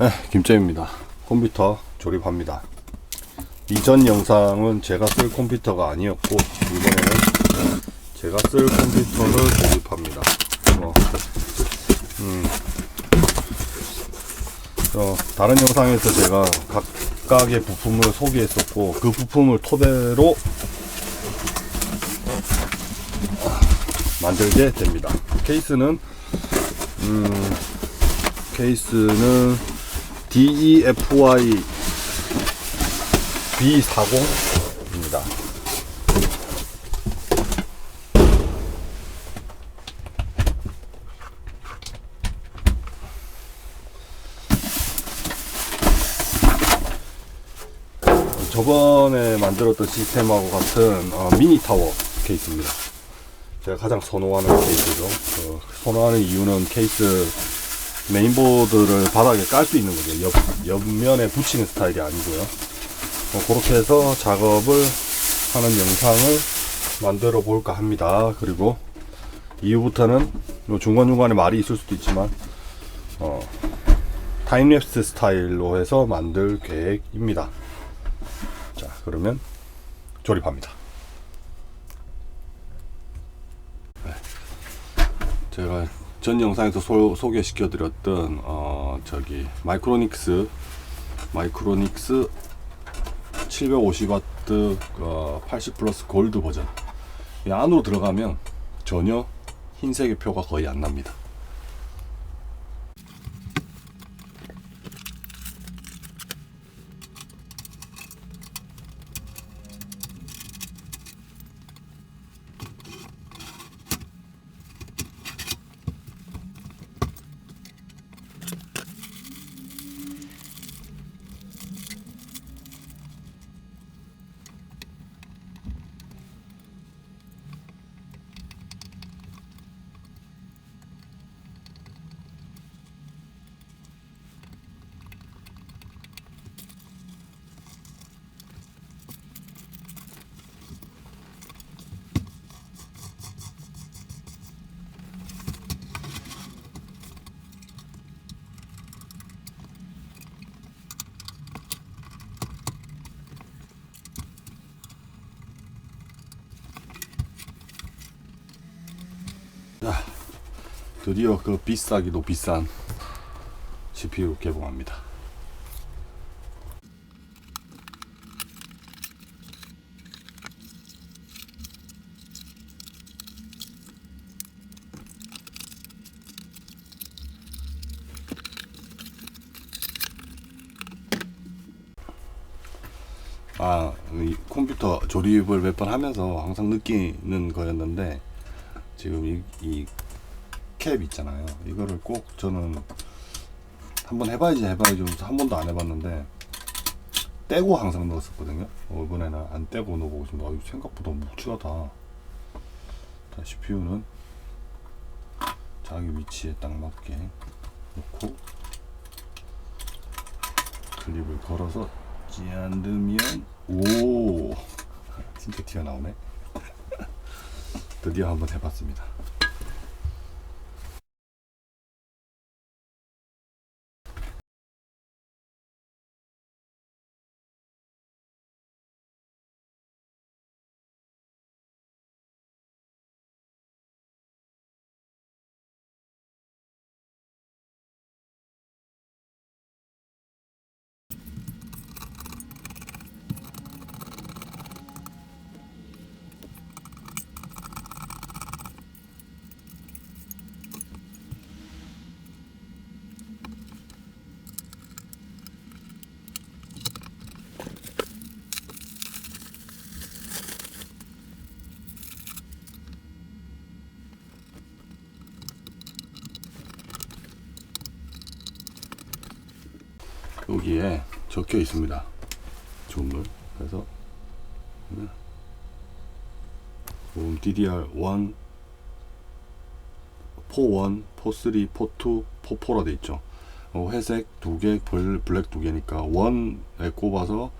네, 김재입니다. 컴퓨터 조립합니다. 이전 영상은 제가 쓸 컴퓨터가 아니었고 이번에는 제가 쓸 컴퓨터를 조립합니다. 어, 음, 어, 다른 영상에서 제가 각각의 부품을 소개했었고 그 부품을 토대로 만들게 됩니다. 케이스는 음, 케이스는 DEFY B40입니다. 저번에 만들었던 시스템하고 같은 어, 미니 타워 케이스입니다. 제가 가장 선호하는 케이스죠. 어, 선호하는 이유는 케이스 메인보드를 바닥에 깔 수 있는 거죠. 옆, 옆면에 붙이는 스타일이 아니고요. 어, 그렇게 해서 작업을 하는 영상을 만들어 볼까 합니다. 그리고 이후부터는 뭐 중간중간에 말이 있을 수도 있지만 어, 타임랩스 스타일로 해서 만들 계획입니다. 자, 그러면 조립합니다. 네. 제가 전 영상에서 소, 소개시켜 드렸던 어 저기 마이크로닉스 마이크로닉스 750W 어, 80 플러스 골드 버전 이 안으로 들어가면 전혀 흰색의 표가 거의 안 납니다. 자, 드디어 그 비싸기도 비싼 CPU 개봉합니다. 아, 이 컴퓨터 조립을 몇 번 하면서 항상 느끼는 거였는데 지금 이, 이 캡 있잖아요. 이거를 꼭 저는 한번 해봐야지 해봐야지 한 번도 안 해봤는데 떼고 항상 넣었었거든요. 어, 이번에는 안 떼고 넣어보고 있습니다. 아, 생각보다 묵직하다. 자, CPU는 자기 위치에 딱 맞게 놓고 클립을 걸어서 찌안으면 오 진짜 튀어나오네. 드디어 한번 해봤습니다. 여기에 적혀 있습니다. 주문을 그래서 음, DDR1, 4.1, 4.3, 4.2, 4.4라 돼 있죠. 어, 회색 두 개, 블랙 두 개니까 1에 꼽아서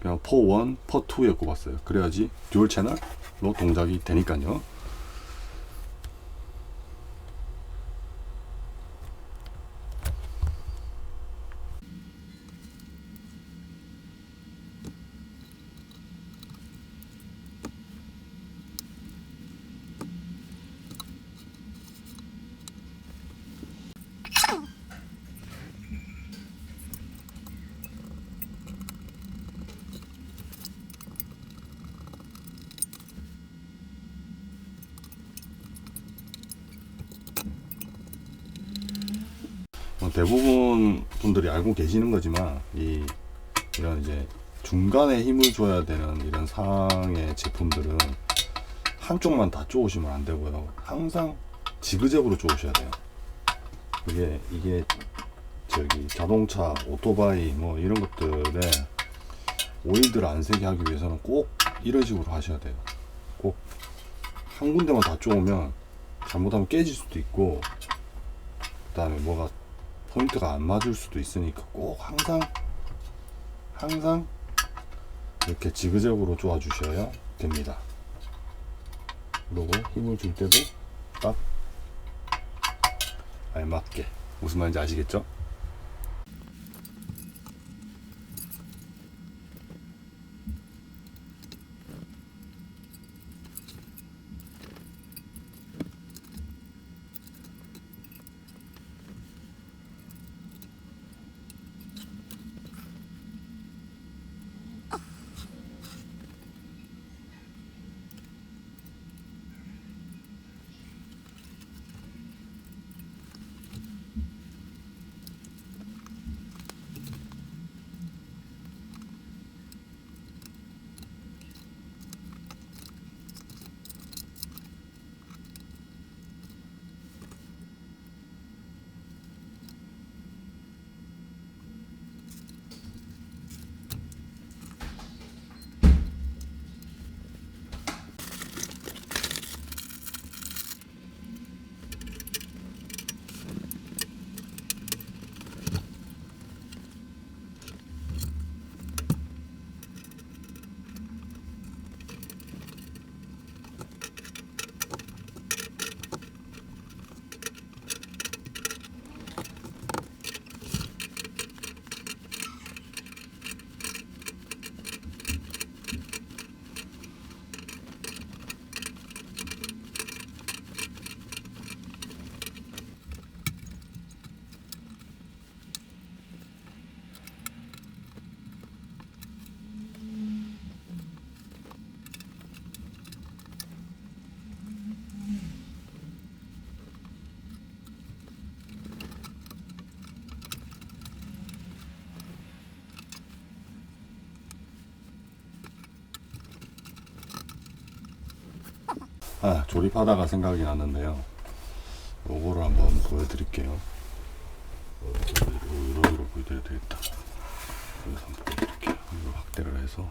그냥 4.1, 4.2에 꼽았어요. 그래야지 듀얼 채널로 동작이 되니까요. 대부분 분들이 알고 계시는 거지만 이 이런 이제 중간에 힘을 줘야 되는 이런 상의 제품들은 한쪽만 다 쪼으시면 안 되고요. 항상 지그재그로 쪼으셔야 돼요. 이게 이게 저기 자동차, 오토바이 뭐 이런 것들에 오일들 안 새게 하기 위해서는 꼭 이런 식으로 하셔야 돼요. 꼭 한 군데만 다 쪼으면 잘못하면 깨질 수도 있고 그다음에 뭐가 포인트가 안 맞을 수도 있으니까 꼭 항상 항상 이렇게 지그재그로 쪼아 주셔야 됩니다. 그리고 힘을 줄 때도 딱 알맞게 무슨 말인지 아시겠죠? 아, 조립하다가 생각이 났는데요. 요거를 한번 보여드릴게요. 어, 이런 식으로 보여드려야 되겠다. 여기서 한번 보여드릴게요. 이거 확대를 해서.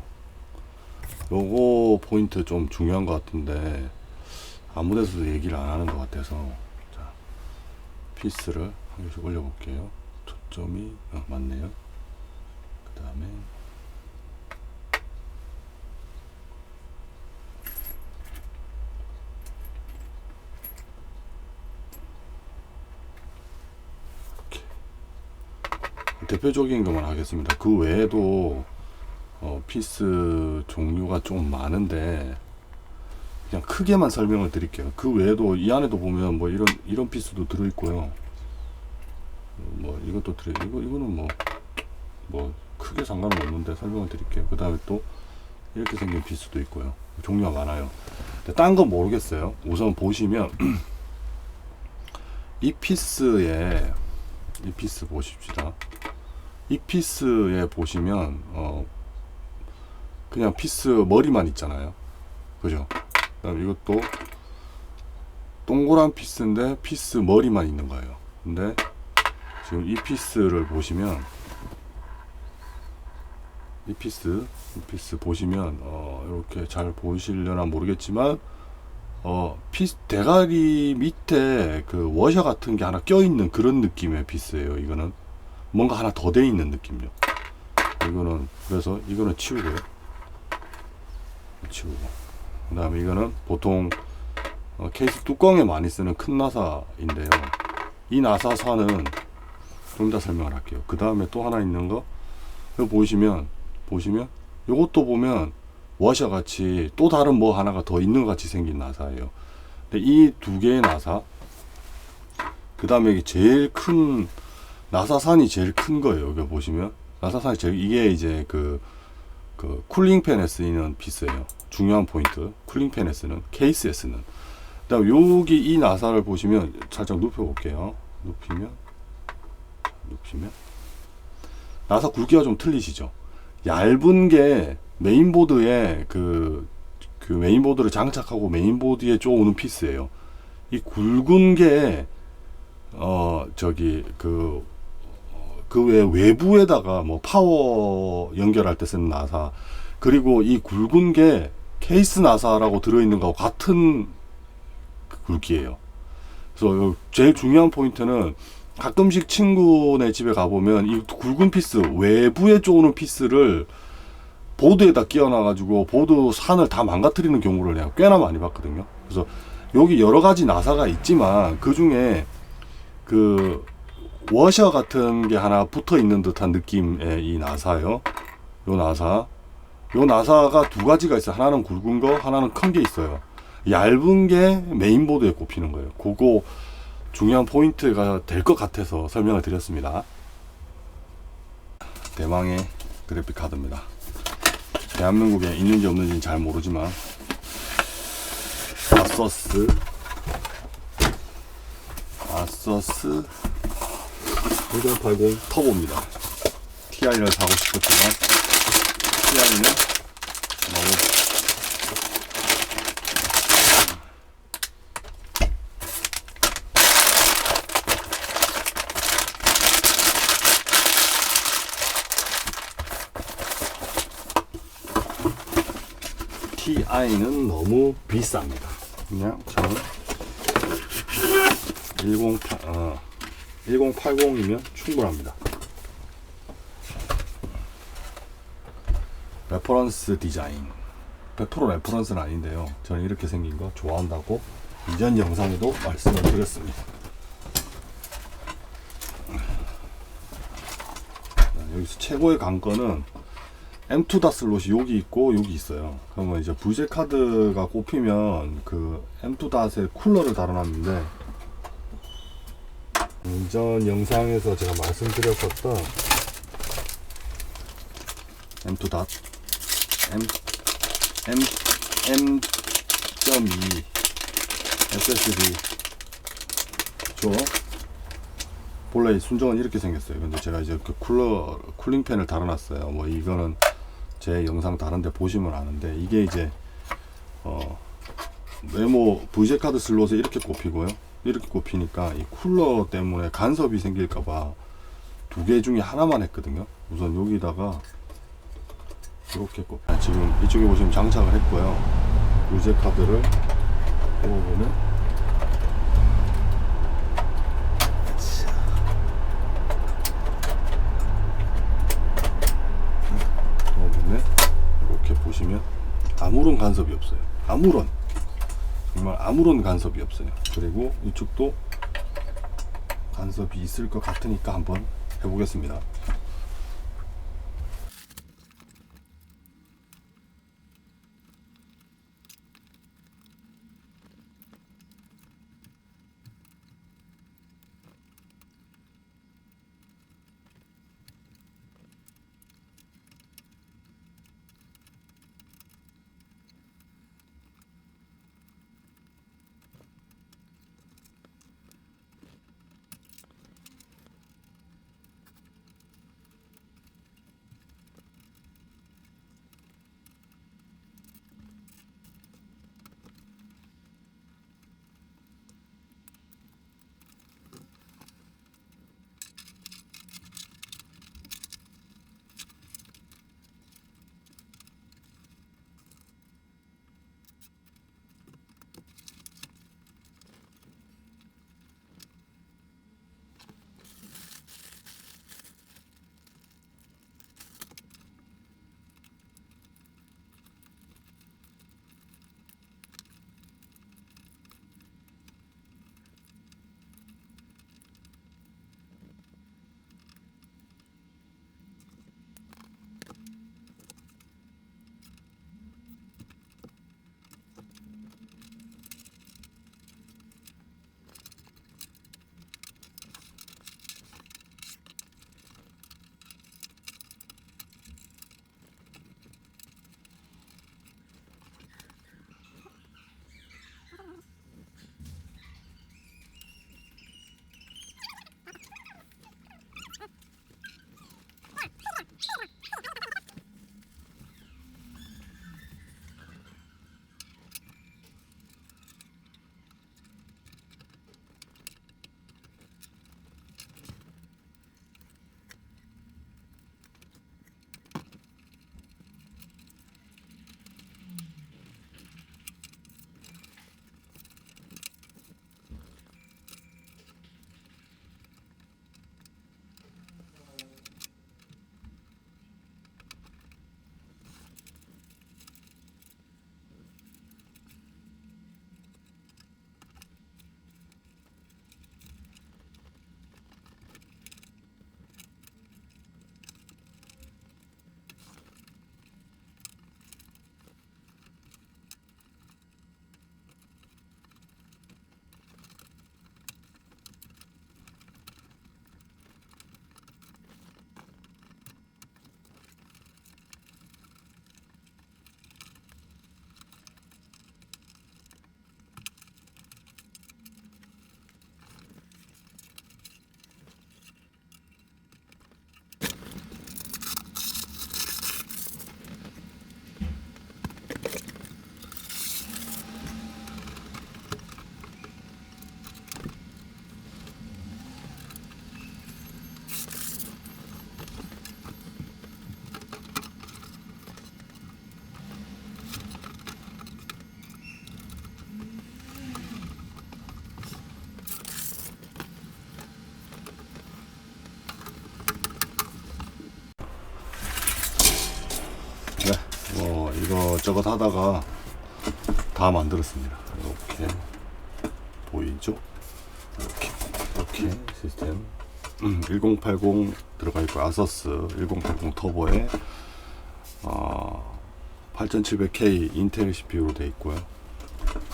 요거 포인트 좀 중요한 것 같은데, 아무 데서도 얘기를 안 하는 것 같아서, 자, 피스를 한 개씩 올려볼게요. 초점이, 어, 맞네요. 그 다음에, 대표적인 것만 하겠습니다. 그 외에도 어, 피스 종류가 좀 많은데 그냥 크게만 설명을 드릴게요. 그 외에도 이 안에도 보면 뭐 이런 이런 피스도 들어 있고요. 뭐 이것도 들어 이거 이거는 뭐뭐 크게 상관은 없는데 설명을 드릴게요. 그 다음에 또 이렇게 생긴 피스도 있고요. 종류가 많아요. 딴 건 모르겠어요. 우선 보시면 이 피스에 이 피스 보십시다. 이 피스에 보시면 어 그냥 피스 머리만 있잖아요. 그죠? 그다음 이것도 동그란 피스인데 피스 머리만 있는 거예요. 근데 지금 이 피스를 보시면 이 피스 이 피스 보시면 어 이렇게 잘 보이시려나 모르겠지만 어 피스 대가리 밑에 그 워셔 같은 게 하나 껴 있는 그런 느낌의 피스예요. 이거는 뭔가 하나 더 돼 있는 느낌이요. 이거는 그래서 이거는 치우고요. 치우고. 그다음에 이거는 보통 어, 케이스 뚜껑에 많이 쓰는 큰 나사인데요. 이 나사선은 좀 이따 설명을 할게요. 그 다음에 또 하나 있는 거 이거 보시면 보시면 이것도 보면 워셔 같이 또 다른 뭐 하나가 더 있는 것 같이 생긴 나사예요. 근데 이 두 개의 나사 그 다음에 제일 큰 나사산이 제일 큰 거예요. 여기 보시면 나사산이 제일 이게 이제 그, 그 쿨링팬에 쓰이는 피스예요. 중요한 포인트. 쿨링팬에 쓰는 케이스에 쓰는. 그다음 여기 이 나사를 보시면 살짝 눕혀 볼게요. 눕히면 보시면 나사 굵기가 좀 틀리시죠. 얇은 게 메인보드에 그, 그 메인보드를 장착하고 메인보드에 쪼오는 피스예요. 이 굵은 게, 어, 저기, 그, 그 외 외부에다가 뭐 파워 연결할 때 쓰는 나사, 그리고 이 굵은 게 케이스 나사라고 들어있는 거하고 같은 그 굵기예요. 그래서 요 제일 중요한 포인트는 가끔씩 친구네 집에 가보면 이 굵은 피스 외부에 쪼는 피스를 보드에다 끼워놔가지고 보드 산을 다 망가뜨리는 경우를 내가 꽤나 많이 봤거든요. 그래서 여기 여러 가지 나사가 있지만 그 중에 그 워셔 같은 게 하나 붙어 있는 듯한 느낌의 이 나사요. 요 나사. 요 나사가 두 가지가 있어요. 하나는 굵은 거, 하나는 큰 게 있어요. 얇은 게 메인보드에 꼽히는 거예요. 그거 중요한 포인트가 될 것 같아서 설명을 드렸습니다. 대망의 그래픽 카드입니다. 대한민국에 있는지 없는지는 잘 모르지만 아서스 아서스 1080 터보입니다. TI를 사고 싶었지만 TI는 너무 TI는 너무 비쌉니다. 그냥 저는 108, 어, 1080이면 충분합니다. 레퍼런스 디자인. 100% 레퍼런스는 아닌데요. 저는 이렇게 생긴 거 좋아한다고 이전 영상에도 말씀을 드렸습니다. 자, 여기서 최고의 관건은 M2 다 슬롯이 여기 있고 여기 있어요. 그러면 이제 VJ 카드가 꼽히면 그 M2 닷에 쿨러를 달아놨는데 이전 영상에서 제가 말씀드렸었던 M2 닷 M M M.2 SSD 죠. 본래 순정은 이렇게 생겼어요. 근데 제가 이제 그 쿨러 쿨링 팬을 달아놨어요. 뭐 이거는 제 영상 다른데 보시면 아는데 이게 이제 어 메모 VJ 카드 슬롯에 이렇게 꼽히고요. 이렇게 꼽히니까 이 쿨러 때문에 간섭이 생길까봐 두 개 중에 하나만 했거든요. 우선 여기다가 이렇게 꼽. 아, 지금 이쪽에 보시면 장착을 했고요. VJ 카드를 뽑아보면 보면 이렇게 보시면 아무런 간섭이 없어요. 아무런 아무런 간섭이 없어요. 그리고 이쪽도 간섭이 있을 것 같으니까 한번 해보겠습니다. 이것저것 하다가 다 만들었습니다. 이렇게 보이죠? 이렇게 이렇게 시스템 음, 1080 들어가 있고 아서스 1080 터보에 어, 8700K 인텔 CPU로 되어 있고요.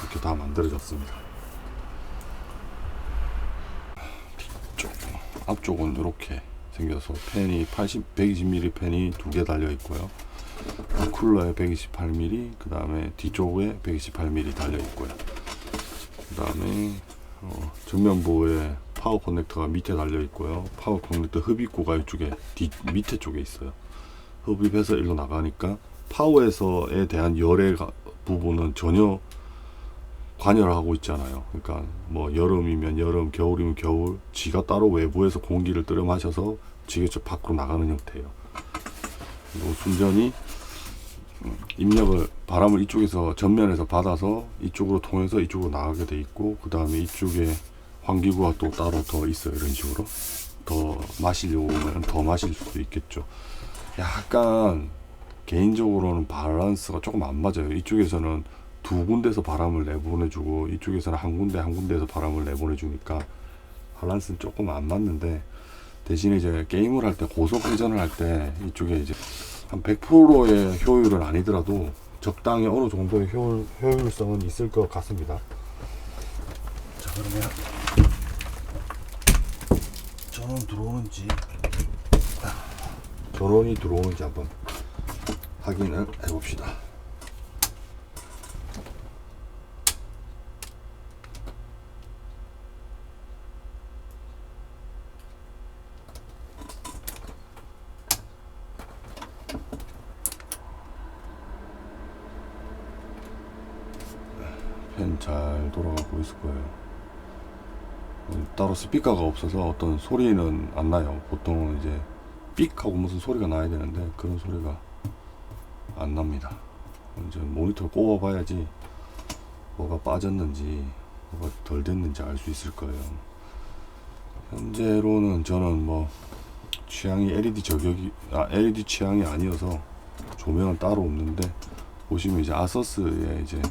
이렇게 다 만들어졌습니다. 뒤쪽, 앞쪽은 이렇게 생겨서 팬이 80, 120mm 팬이 두 개 달려 있고요. 쿨러에 128mm, 그 다음에 뒤쪽에 128mm 달려 있고요. 그 다음에 어, 정면부에 파워 커넥터가 밑에 달려 있고요. 파워 커넥터 흡입구가 이쪽에 뒤 밑에 쪽에 있어요. 흡입해서 일로 나가니까 파워에서에 대한 열의 가- 부분은 전혀 관여를 하고 있잖아요. 그러니까 뭐 여름이면 여름, 겨울이면 겨울, 지가 따로 외부에서 공기를 들여 마셔서 저 밖으로 나가는 형태예요. 순전히 음, 입력을 바람을 이쪽에서 전면에서 받아서 이쪽으로 통해서 이쪽으로 나가게 돼 있고 그 다음에 이쪽에 환기구가 또 따로 더 있어요 이런 식으로. 더 마시려고 하면 더 마실 수도 있겠죠. 약간 개인적으로는 밸런스가 조금 안 맞아요. 이쪽에서는 두 군데서 바람을 내보내주고 이쪽에서는 한 군데 한 군데에서 바람을 내보내주니까 밸런스는 조금 안 맞는데 대신에 이제 게임을 할 때 고속 회전을 할 때 이쪽에 이제 한 100%의 효율은 아니더라도 적당히 어느 정도의 효율, 효율성은 있을 것 같습니다. 자 그러면 전원 들어오는지 전원이 들어오는지 한번 확인을 해봅시다. 펜 잘 돌아가고 있을 거예요. 음, 따로 스피커가 없어서 어떤 소리는 안 나요. 보통은 이제 삑 하고 무슨 소리가 나야 되는데 그런 소리가 안 납니다. 이제 모니터를 꼽아봐야지 뭐가 빠졌는지 뭐가 덜 됐는지 알 수 있을 거예요. 현재로는 저는 뭐 취향이 LED 저격이 아 LED 취향이 아니어서 조명은 따로 없는데 보시면 이제 아서스에 이제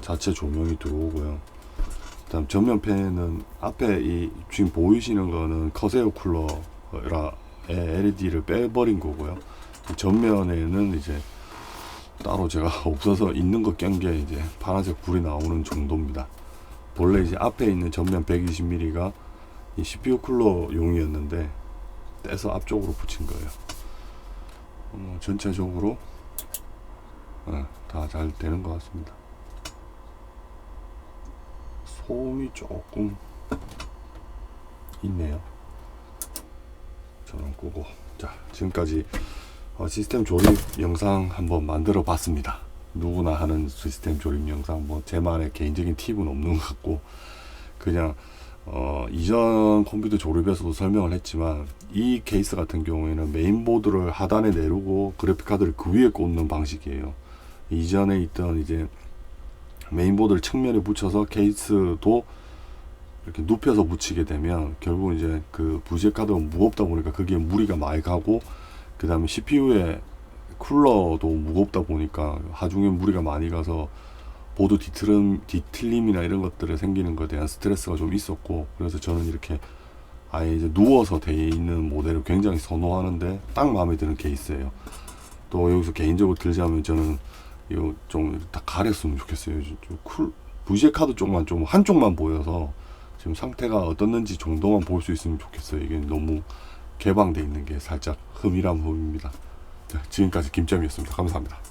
자체 조명이 들어오고요. 그다음 전면 팬은 앞에 이 지금 보이시는 거는 커세어 쿨러라 LED를 빼버린 거고요. 전면에는 이제 따로 제가 없어서 있는 거깬게 이제 파란색 불이 나오는 정도입니다. 본래 이제 앞에 있는 전면 120mm가 이 CPU 쿨러용이었는데 떼서 앞쪽으로 붙인 거예요. 어, 전체적으로 다잘 되는 것 같습니다. 소음이 조금 있네요. 저는 끄고 자 지금까지 어, 시스템 조립 영상 한번 만들어 봤습니다. 누구나 하는 시스템 조립 영상 뭐 제만의 개인적인 팁은 없는 것 같고 그냥 어, 이전 컴퓨터 조립에서도 설명을 했지만 이 케이스 같은 경우에는 메인보드를 하단에 내리고 그래픽카드를 그 위에 꽂는 방식이에요. 이전에 있던 이제 메인보드를 측면에 붙여서 케이스도 이렇게 눕혀서 붙이게 되면 결국 이제 그 부재 카드가 무겁다 보니까 거기에 무리가 많이 가고 그 다음에 CPU에 쿨러도 무겁다 보니까 하중에 무리가 많이 가서 보드 뒤틀음, 뒤틀림이나 이런 것들에 생기는 것에 대한 스트레스가 좀 있었고 그래서 저는 이렇게 아예 이제 누워서 돼 있는 모델을 굉장히 선호하는데 딱 마음에 드는 케이스예요. 또 여기서 개인적으로 들자면 저는 이거 좀 다 가렸으면 좋겠어요. 좀, 좀 쿨, VJ 카드 쪽만 좀 한쪽만 보여서 지금 상태가 어떻는지 정도만 볼 수 있으면 좋겠어요. 이게 너무 개방돼 있는 게 살짝 흠이람 흠입니다. 네, 지금까지 김점이었습니다. 감사합니다.